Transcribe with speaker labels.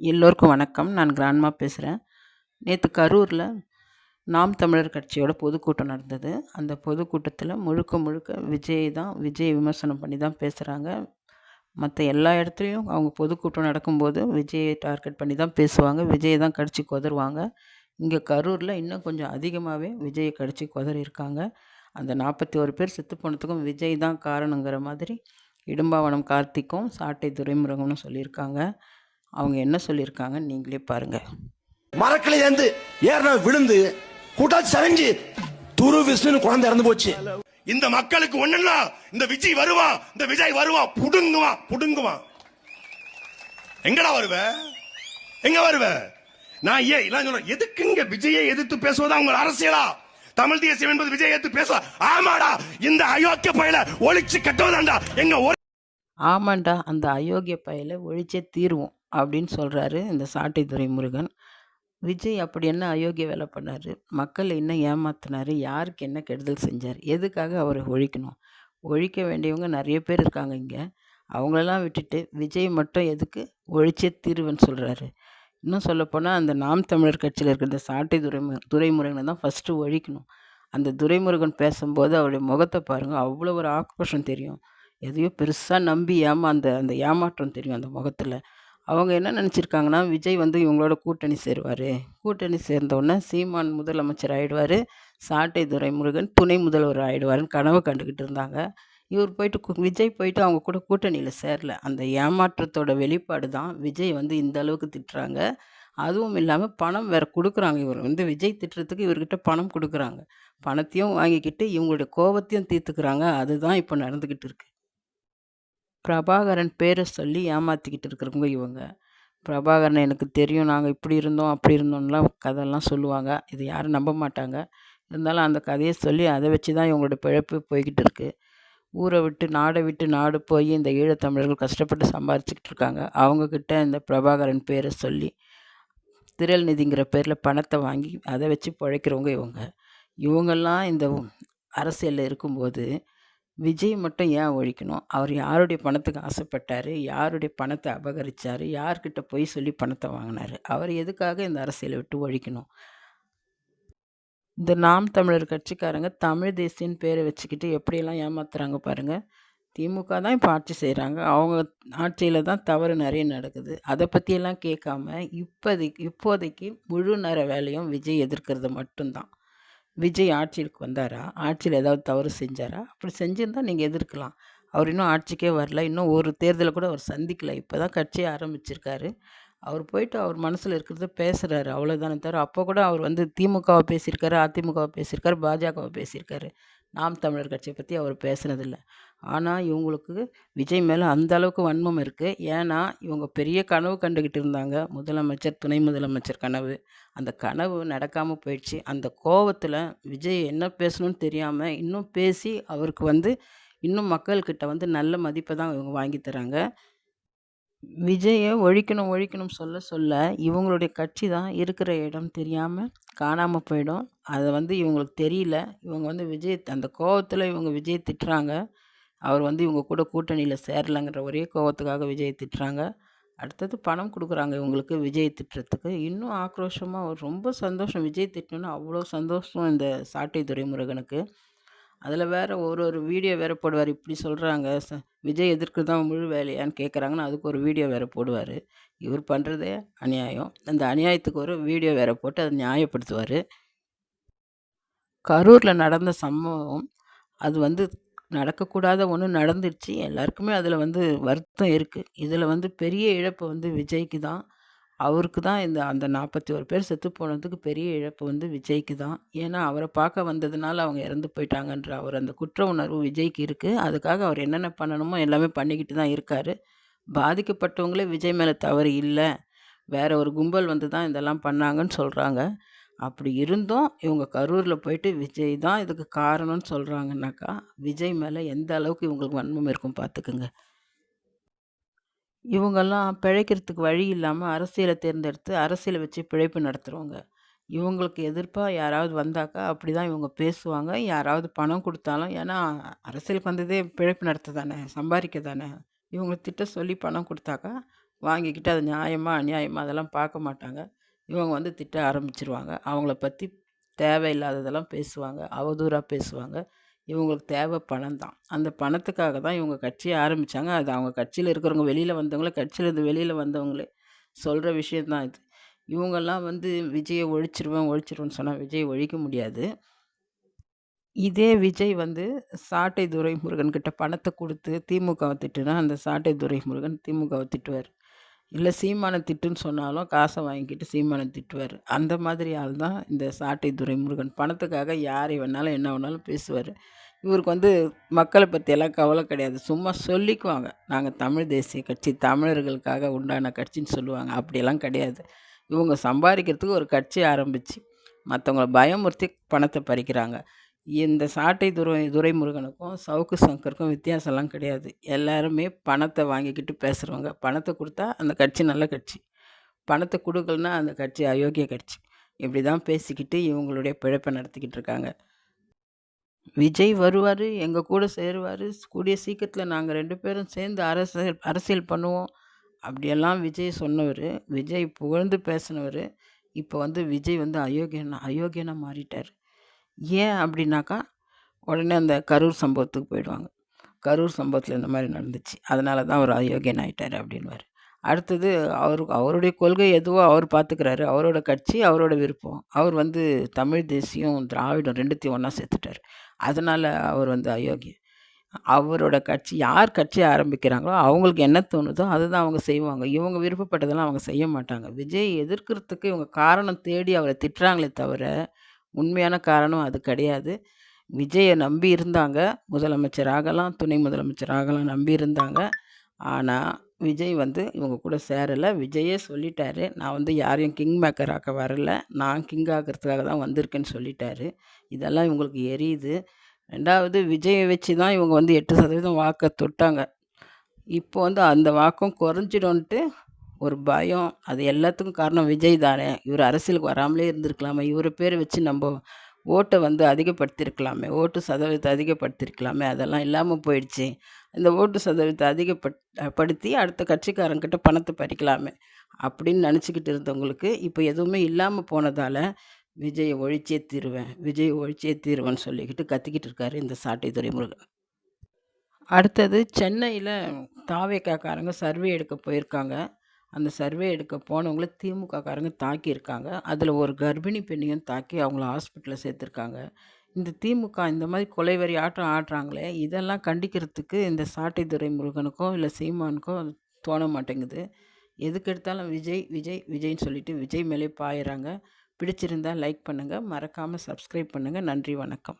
Speaker 1: எல்லோருக்கும் வணக்கம். நான் கிராண்ட்மா பேசுகிறேன் நேற்று கரூரில் நாம் தமிழர் கட்சியோட பொதுக்கூட்டம் நடந்தது. அந்த பொதுக்கூட்டத்தில் முழுக்க முழுக்க விஜய் தான் விஜய் விமர்சனம் பண்ணி தான் பேசுகிறாங்க மற்ற எல்லா இடத்துலையும் அவங்க பொதுக்கூட்டம் நடக்கும்போது விஜயை டார்கெட் பண்ணி தான் பேசுவாங்க. விஜயை தான் கடிச்சு கொதருவாங்க இங்கே கரூரில் இன்னும் கொஞ்சம் அதிகமாகவே விஜயை கடிச்சு கொதறியிருக்காங்க அந்த நாற்பத்தி ஒரு பேர் செத்து போனதுக்கும் விஜய் தான் காரணங்கிற மாதிரி இடும்பாவனம் கார்த்திக்கும் சாட்டை துரைமுருகனும் சொல்லியிருக்காங்க. அவங்க என்ன சொல்லியிருக்காங்க நீங்களே பாருங்க.
Speaker 2: மரக்கிளை இருந்து ஏறின விழுந்து கூட்டாச்சு சரிஞ்சு துரு விஷ்ணு குழந்தை இறந்து போச்சு. இந்த மக்களுக்கு ஒண்ணுன்னா இந்த விஜய் வருவான் இந்த விஜய் வருவான் புடுங்குவான் புடுங்குவான் எங்கடா வருவ? எங்க வருவ? நான் ஏன் இல்ல சொல்றேன். எதுக்கு இங்க விஜயை எதிர்த்து பேசுவதா? உங்க அரசியலா? தமிழ் தேசியம் என்பது விஜய் எதிர்த்து பேசுவா ஆமாடா இந்த அயோக்கிய பயில ஒழிச்சு கட்டுவதாண்டா. எங்க
Speaker 1: ஆமாண்டா அந்த அயோக்கிய பயலை ஒழிச்சே தீருவோம். அப்படின்னு சொல்கிறாரு இந்த சாட்டை துரைமுருகன் விஜய் அப்படி என்ன அயோக்கிய வேலை பண்ணார்? மக்களை என்ன ஏமாத்தினார்? யாருக்கு என்ன கெடுதல் செஞ்சார்? எதுக்காக அவரை ஒழிக்கணும்? ஒழிக்க வேண்டியவங்க நிறைய பேர் இருக்காங்க இங்கே. அவங்களெல்லாம் விட்டுட்டு விஜய் மட்டும் எதுக்கு? ஒழிச்சே தீர்வுன்னு சொல்கிறாரு இன்னும் சொல்லப்போனால் அந்த நாம் தமிழர் கட்சியில் இருக்கிற இந்த சாட்டை துரைமு துரைமுருகனை தான் ஃபஸ்ட்டு ஒழிக்கணும். அந்த துரைமுருகன் பேசும்போது அவருடைய முகத்தை பாருங்கள் அவ்வளோ ஒரு ஆக்ரோஷம் தெரியும். எதையோ பெருசாக நம்பி ஏமா அந்த அந்த ஏமாற்றம் தெரியும் அந்த முகத்தில். அவங்க என்ன நினச்சிருக்காங்கன்னா விஜய் வந்து இவங்களோட கூட்டணி சேருவார். கூட்டணி சேர்ந்தவுடனே சீமான் முதலமைச்சர் ஆகிடுவார் சாட்டை துரைமுருகன் துணை முதல்வர் ஆகிடுவாருன்னு கனவு கண்டுக்கிட்டு இருந்தாங்க. இவர் போயிட்டு கு- விஜய் போயிட்டு அவங்க கூட கூட்டணியில் சேரல. அந்த ஏமாற்றத்தோட வெளிப்பாடு தான் விஜய் வந்து இந்த அளவுக்கு திட்டுறாங்க. அதுவும் இல்லாமல் பணம் வேறு கொடுக்குறாங்க இவர். வந்து விஜய் திட்டுறதுக்கு இவர்கிட்ட பணம் கொடுக்குறாங்க. பணத்தையும் வாங்கிக்கிட்டு இவங்களுடைய கோபத்தையும் தீர்த்துக்கிறாங்க. அதுதான் இப்போ நடந்துக்கிட்டு இருக்கு. பிரபாகரன் பேரை சொல்லி ஏமாற்றிக்கிட்டு இருக்கிறவங்க இவங்க. பிரபாகரன் எனக்கு தெரியும் நாங்கள் இப்படி இருந்தோம் அப்படி இருந்தோம்லாம் கதையெல்லாம் சொல்லுவாங்க. இது யாரும் நம்ப மாட்டாங்க. இருந்தாலும் அந்த கதையை சொல்லி அதை வச்சு தான் இவங்களோட பிழைப்பு போய்கிட்டு இருக்குது ஊரை விட்டு நாடை விட்டு நாடு போய் இந்த ஈழத்தமிழர்கள் கஷ்டப்பட்டு சம்பாரிச்சிக்கிட்டு இருக்காங்க. அவங்கக்கிட்ட இந்த பிரபாகரன் பேரை சொல்லி திரள் நிதிங்கிற பேரில் பணத்தை வாங்கி அதை வச்சு பிழைக்கிறவங்க இவங்க. இவங்கெல்லாம் இந்த அரசியலில் இருக்கும்போது விஜய் மட்டும் ஏன் ஒழிக்கணும்? அவர் யாருடைய பணத்துக்கு ஆசைப்பட்டார்? யாருடைய பணத்தை அபகரித்தார் யார்கிட்ட போய் சொல்லி பணத்தை வாங்கினார்? அவர் எதுக்காக இந்த அரசியலை விட்டு ஒழிக்கணும்? இந்த நாம் தமிழர் கட்சிக்காரங்க தமிழ் தேசியன்னு பேரை வச்சுக்கிட்டு எப்படியெல்லாம் ஏமாத்துறாங்க பாருங்கள் திமுக தான் இப்போ ஆட்சி செய்கிறாங்க அவங்க ஆட்சியில் தான் தவறு நிறைய நடக்குது. அதை பற்றியெல்லாம் கேட்காம இப்போதைக்கு இப்போதைக்கு முழு நேர வேலையும் விஜய் எதிர்க்கிறது மட்டும்தான். விஜய் ஆட்சிக்கு வந்தாரா? ஆட்சியில் ஏதாவது தவறு செஞ்சாரா? அப்படி செஞ்சிருந்தா நீங்கள் எதிர்க்கலாம். அவர் இன்னும் ஆட்சிக்கே வரல. இன்னும் ஒரு தேர்தலை கூட அவர் சந்திக்கல. இப்போ தான் கட்சியை ஆரம்பிச்சிருக்காரு. அவர் போயிட்டு அவர் மனசில் இருக்கிறத பேசுகிறாரு அவ்வளோதானே தவிர அப்போ கூட அவர் வந்து திமுகவை பேசியிருக்காரு அதிமுகவை பேசியிருக்காரு பாஜகவை பேசியிருக்காரு. நாம் தமிழர் கட்சியை பற்றி அவர் பேசுனதில்லை. ஆனால் இவங்களுக்கு விஜய் மேலே அந்த அளவுக்கு வன்மம் இருக்குது ஏன்னா இவங்க பெரிய கனவு கண்டுக்கிட்டு இருந்தாங்க. முதலமைச்சர் துணை முதலமைச்சர் கனவு. அந்த கனவு நடக்காமல் போயிடுச்சு. அந்த கோவத்தில் விஜய் என்ன பேசணும்னு தெரியாமல் இன்னும் பேசி அவருக்கு வந்து இன்னும் மக்கள்கிட்ட வந்து நல்ல மதிப்பை தான் இவங்க வாங்கி தராங்க. விஜயை ஒழிக்கணும் ஒழிக்கணும் சொல்ல சொல்ல இவங்களுடைய கட்சி தான் இருக்கிற இடம் தெரியாமல் காணாமல் போயிடும். அதை வந்து இவங்களுக்கு தெரியல. இவங்க வந்து விஜய் அந்த கோவத்தில் இவங்க விஜய் திட்டுறாங்க. அவர் வந்து இவங்க கூட கூட்டணியில் சேரலைங்கிற ஒரே கோவத்துக்காக விஜய் திட்டுறாங்க. அடுத்தது பணம் கொடுக்குறாங்க இவங்களுக்கு விஜய் திட்டுறதுக்கு. இன்னும் ஆக்ரோஷமாக ரொம்ப சந்தோஷம். விஜய் திட்டணும்னு அவ்வளோ சந்தோஷம் இந்த சாட்டை துரைமுருகனுக்கு அதில் வேறு ஒரு ஒரு வீடியோ வேறு போடுவார். இப்படி சொல்கிறாங்க ச விஜய் எதிர்க்கு தான் முழு வேலையான்னு கேட்குறாங்கன்னு அதுக்கு ஒரு வீடியோ வேறு போடுவார். இவர் பண்ணுறதே அநியாயம். அந்த அநியாயத்துக்கு ஒரு வீடியோ வேறு போட்டு அதை நியாயப்படுத்துவார். கரூரில் நடந்த சம்பவம் அது வந்து நடக்கக்கூடாத ஒன்று நடந்துடுச்சு. எல்லாருக்குமே அதில் வந்து வருத்தம் இருக்குது இதில் வந்து பெரிய இழப்பு வந்து விஜய்க்கு தான். அவருக்கு தான் இந்த அந்த நாற்பத்தி ஒரு பேர் செத்து போனதுக்கு பெரிய இழப்பு வந்து விஜய்க்கு தான். ஏன்னா அவரை பார்க்க வந்ததுனால அவங்க இறந்து போயிட்டாங்கன்ற அவர் அந்த குற்ற உணர்வு விஜய்க்கு இருக்குது அதுக்காக அவர் என்னென்ன பண்ணணுமோ எல்லாமே பண்ணிக்கிட்டு தான் இருக்கார். பாதிக்கப்பட்டவங்களே விஜய் மேலே தவறு இல்லை. வேற ஒரு கும்பல் வந்து தான் இதெல்லாம் பண்ணாங்கன்னு சொல்கிறாங்க அப்படி இருந்தும் இவங்க கரூரில் போயிட்டு விஜய் தான் இதுக்கு காரணம்னு சொல்கிறாங்கன்னாக்கா விஜய் மேலே எந்த அளவுக்கு இவங்களுக்கு வன்மம் இருக்கும் பார்த்துக்குங்க இவங்கெல்லாம் பிழைக்கிறதுக்கு வழி இல்லாமல் அரசியலை தேர்ந்தெடுத்து அரசியலை வச்சு பிழைப்பு நடத்துகிறவங்க இவங்களுக்கு எதிர்ப்பாக யாராவது வந்தாக்கா அப்படி தான் இவங்க பேசுவாங்க. யாராவது பணம் கொடுத்தாலும் ஏன்னா அரசியலுக்கு வந்ததே பிழைப்பு நடத்த தானே சம்பாதிக்க தானே. இவங்களை திட்ட சொல்லி பணம் கொடுத்தாக்கா வாங்கிக்கிட்டு அது நியாயமாக அநியாயமாக அதெல்லாம் பார்க்க மாட்டாங்க. இவங்க வந்து திட்ட ஆரம்பிச்சிருவாங்க. அவங்கள பற்றி தேவையில்லாததெல்லாம் பேசுவாங்க அவதூறாக பேசுவாங்க. இவங்களுக்கு தேவை பணம் தான் அந்த பணத்துக்காக தான் இவங்க கட்சியை ஆரம்பித்தாங்க அது அவங்க கட்சியில் இருக்கிறவங்க வெளியில் வந்தவங்களே கட்சியிலேருந்து வெளியில் வந்தவங்களே சொல்கிற விஷயந்தான் இது. இவங்கெல்லாம் வந்து விஜயை ஒழிச்சிருவேன் ஒழிச்சிருவேன்னு சொன்னால் விஜய் ஒழிக்க முடியாது. இதே விஜய் வந்து சாட்டை துரைமுருகன்கிட்ட பணத்தை கொடுத்து திமுகவை திட்டுனா அந்த சாட்டை துரைமுருகன் திமுகவை திட்டுவார். இல்லை சீமான திட்டுன்னு சொன்னாலும் காசை வாங்கிக்கிட்டு சீமானம் திட்டுவார். அந்த மாதிரி ஆள் தான் இந்த சாட்டை துரைமுருகன். பணத்துக்காக யாரை வேணாலும் என்ன வேணாலும் பேசுவார். இவருக்கு வந்து மக்களை பற்றியெல்லாம் கவலை கிடையாது. சும்மா சொல்லிக்குவாங்க. நாங்கள் தமிழ் தேசிய கட்சி தமிழர்களுக்காக உண்டான கட்சின்னு சொல்லுவாங்க. அப்படியெல்லாம் கிடையாது. இவங்க சம்பாதிக்கிறதுக்கு ஒரு கட்சி ஆரம்பித்து மற்றவங்கள பயமுறுத்தி பணத்தை பறிக்கிறாங்க. இந்த சாட்டை துரை துரைமுருகனுக்கும் சவுக்கு சங்கருக்கும் வித்தியாசம்லாம் கிடையாது. எல்லாருமே பணத்தை வாங்கிக்கிட்டு பேசுகிறவங்க பணத்தை கொடுத்தா அந்த கட்சி நல்ல கட்சி. பணத்தை கொடுக்கலன்னா அந்த கட்சி அயோக்கிய கட்சி. இப்படி தான் பேசிக்கிட்டு இவங்களுடைய பிழைப்பை நடத்திக்கிட்டு இருக்காங்க. விஜய் வருவார் எங்கள் கூட சேருவார். கூடிய சீக்கிரத்தில் நாங்கள் ரெண்டு பேரும் சேர்ந்து அரசியல் அரசியல் பண்ணுவோம். அப்படியெல்லாம் விஜய் சொன்னவர். விஜய் புகழ்ந்து பேசினவர். இப்போ வந்து விஜய் வந்து அயோக்கியனா அயோக்கியனாக மாறிட்டார். ஏன் அப்படின்னாக்கா உடனே அந்த கரூர் சம்பவத்துக்கு போயிடுவாங்க. கரூர் சம்பவத்தில் இந்த மாதிரி நடந்துச்சு. அதனால தான் அவர் அயோக்கியன் ஆகிட்டார் அப்படின்வார் அடுத்தது அவரு அவருடைய கொள்கை எதுவோ அவர் பார்த்துக்கிறாரு அவரோட கட்சி அவரோட விருப்பம். அவர் வந்து தமிழ் தேசியம் திராவிடம் ரெண்டுத்தையும் ஒன்றா சேர்த்துட்டார். அதனால் அவர் வந்து அயோக்கியம் அவரோட கட்சி யார் கட்சி ஆரம்பிக்கிறாங்களோ அவங்களுக்கு என்ன தோணுதோ அதுதான் அவங்க செய்வாங்க. இவங்க விருப்பப்பட்டதெல்லாம் அவங்க செய்ய மாட்டாங்க. விஜய் எதிர்க்கிறதுக்கு இவங்க காரணம் தேடி அவரை திட்டுறாங்களே தவிர உண்மையான காரணம் அது கிடையாது. விஜயை நம்பி இருந்தாங்க. முதலமைச்சர் ஆகலாம் துணை முதலமைச்சர் ஆகலாம் நம்பி இருந்தாங்க. ஆனால் விஜய் வந்து இவங்க கூட சேரலை. விஜயே சொல்லிட்டாரு. நான் வந்து யாரையும் கிங் மேக்கர் ஆக்க வரல. நான் கிங் ஆக்கிறதுக்காக தான் வந்திருக்கேன்னு சொல்லிட்டாரு. இதெல்லாம் இவங்களுக்கு எரியுது. ரெண்டாவது விஜயை வச்சு தான் இவங்க வந்து எட்டு சதவீதம் வாக்கை தொட்டாங்க. இப்போ வந்து அந்த வாக்கம் குறைஞ்சிடும்ன்ட்டு ஒரு பயம். அது எல்லாத்துக்கும் காரணம் விஜய் தானே. இவர் அரசியலுக்கு வராமலே இருந்திருக்கலாமே. இவர் பேர் வச்சு நம்ம ஓட்டை வந்து அதிகப்படுத்தியிருக்கலாமே. ஓட்டு சதவீதத்தை அதிகப்படுத்தியிருக்கலாமே. அதெல்லாம் இல்லாமல் போயிடுச்சு. இந்த ஓட்டு சதவீதத்தை அதிகப்பட் படுத்தி அடுத்த கட்சிக்காரங்கிட்ட பணத்தை பறிக்கலாமே அப்படின்னு நினச்சிக்கிட்டு இருந்தவங்களுக்கு இப்போ எதுவுமே இல்லாமல் போனதால் விஜயை ஒழிச்சே தீருவேன். விஜய் ஒழிச்சே தீருவேன்னு சொல்லிக்கிட்டு கத்திக்கிட்டு இருக்காரு இந்த சாட்டை துறைமுருகன். அடுத்தது சென்னையில் தாவேக்காக்காரங்க சர்வே எடுக்க போயிருக்காங்க. அந்த சர்வே எடுக்க போனவங்கள திமுககாரங்க தாக்கியிருக்காங்க. அதில் ஒரு கர்ப்பிணி பெண்ணையும் தாக்கி அவங்கள ஹாஸ்பிட்டலில் சேர்த்துருக்காங்க. இந்த திமுக இந்த மாதிரி கொலைவரி ஆட்டம் ஆடுறாங்களே இதெல்லாம் கண்டிக்கிறதுக்கு இந்த சாட்டை துரைமுருகனுக்கோ இல்லை சீமானுக்கோ தோண மாட்டேங்குது. எதுக்கு எடுத்தாலும் விஜய் விஜய் விஜய்னு சொல்லிட்டு விஜய் மேலே பாயிறாங்க. பிடிச்சிருந்தா லைக் பண்ணுங்கள் மறக்காமல் சப்ஸ்கிரைப் பண்ணுங்கள் நன்றி வணக்கம்.